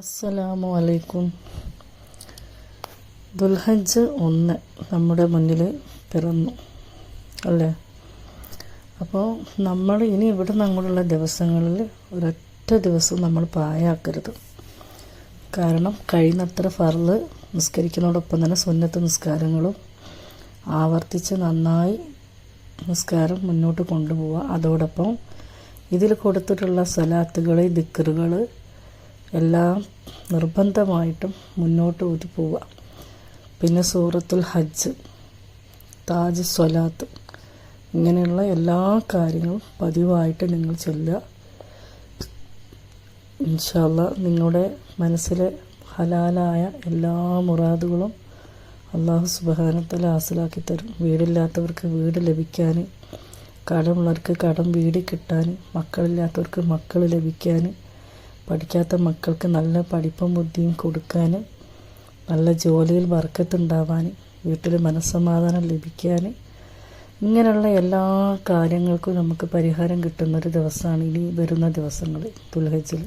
അസ്സലാമു അലൈക്കും ദുൽഹജ്ജ് ഒന്ന് നമ്മുടെ മുന്നിൽ പിറന്നു അല്ലേ? അപ്പോൾ നമ്മൾ ഇനി ഇവിടെ നമ്മളുള്ള ദിവസങ്ങളിൽ ഒരൊറ്റ ദിവസം നമ്മൾ പായാക്കരുത് കാരണം കഴിയുന്നത്ര ഫർൾ നിസ്കരിക്കുന്നതോടൊപ്പം തന്നെ സുന്നത്ത് നിസ്കാരങ്ങളും ആവർത്തിച്ച് നന്നായി നിസ്കാരം മുന്നോട്ട് കൊണ്ടുപോവുക. അതോടൊപ്പം ഇതിൽ കൊടുത്തിട്ടുള്ള സലാത്തുകൾ ദിക്കറുകൾ എല്ലാം നിർബന്ധമായിട്ടും മുന്നോട്ട് ഊറ്റി പോവുക. പിന്നെ സൂറത്തുൽ ഹജ്ജ് താജ് സ്വലാത്ത് ഇങ്ങനെയുള്ള എല്ലാ കാര്യങ്ങളും പതിവായിട്ട് നിങ്ങൾ ചൊല്ലുക. ഇൻഷല്ല നിങ്ങളുടെ മനസ്സിലെ ഹലാലായ എല്ലാ മുറാദുകളും അള്ളാഹു സുബഹാനത്തിൽ ഹാസിലാക്കി തരും. വീടില്ലാത്തവർക്ക് വീട് ലഭിക്കാൻ കടമുള്ളവർക്ക് കടം വീട് കിട്ടാൻ മക്കളില്ലാത്തവർക്ക് മക്കൾ ലഭിക്കാൻ പഠിക്കാത്ത മക്കൾക്ക് നല്ല പഠിപ്പും ബുദ്ധിയും കൊടുക്കാൻ നല്ല ജോലിയിൽ വർക്കത്തുണ്ടാവാൻ വീട്ടിൽ മനസ്സമാധാനം ലഭിക്കാൻ ഇങ്ങനെയുള്ള എല്ലാ കാര്യങ്ങൾക്കും നമുക്ക് പരിഹാരം കിട്ടുന്നൊരു ദിവസമാണ് ഇനി വരുന്ന ദിവസങ്ങൾ തുൽഹജിൽ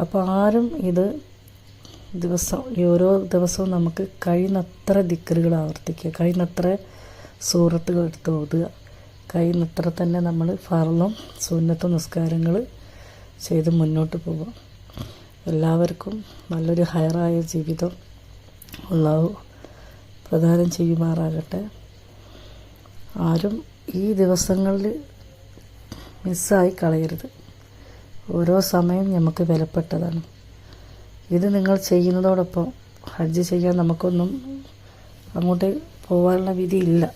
അപ്പോൾ ആരും ഇത് ദിവസം ഈ ഓരോ ദിവസവും നമുക്ക് കഴിയുന്നത്ര ദിക്കറുകൾ ആവർത്തിക്കുക കഴിയുന്നത്ര സൂറത്തുകൾ എടുത്ത് ഓതുക കഴിയുന്നത്ര തന്നെ നമ്മൾ ഫർളും സുന്നത്തും നിസ്കാരങ്ങൾ ചെയ്ത് മുന്നോട്ട് പോകും എല്ലാവർക്കും നല്ലൊരു ഹയറായ ജീവിതം അള്ളാഹു പ്രദാനം ചെയ്യുമാറാകട്ടെ. ആരും ഈ ദിവസങ്ങളിൽ മിസ്സായി കളയരുത്. ഓരോ സമയം നമുക്ക് വിലപ്പെട്ടതാണ്. ഇത് നിങ്ങൾ ചെയ്യുന്നതോടൊപ്പം ഹജ്ജ് ചെയ്യാൻ നമുക്കൊന്നും അങ്ങോട്ട് പോകാനുള്ള വിധിയില്ല.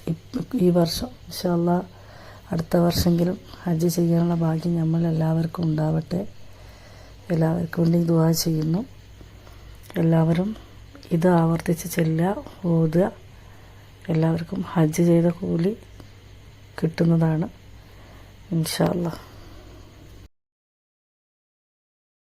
ഈ വർഷം. ഇൻഷാല്ല അടുത്ത വർഷമെങ്കിലും ഹജ്ജ് ചെയ്യാനുള്ള ഭാഗ്യം നമ്മൾ എല്ലാവർക്കും ഉണ്ടാവട്ടെ. എല്ലാവർക്കും വേണ്ടി ദുവാ ചെയ്യുന്നു. എല്ലാവരും ഇത് ആവർത്തിച്ച് ചെല്ലുക ഓതുക. എല്ലാവർക്കും ഹജ്ജ് ചെയ്ത കൂലി കിട്ടുന്നതാണ്. ഇൻഷാ അല്ലാ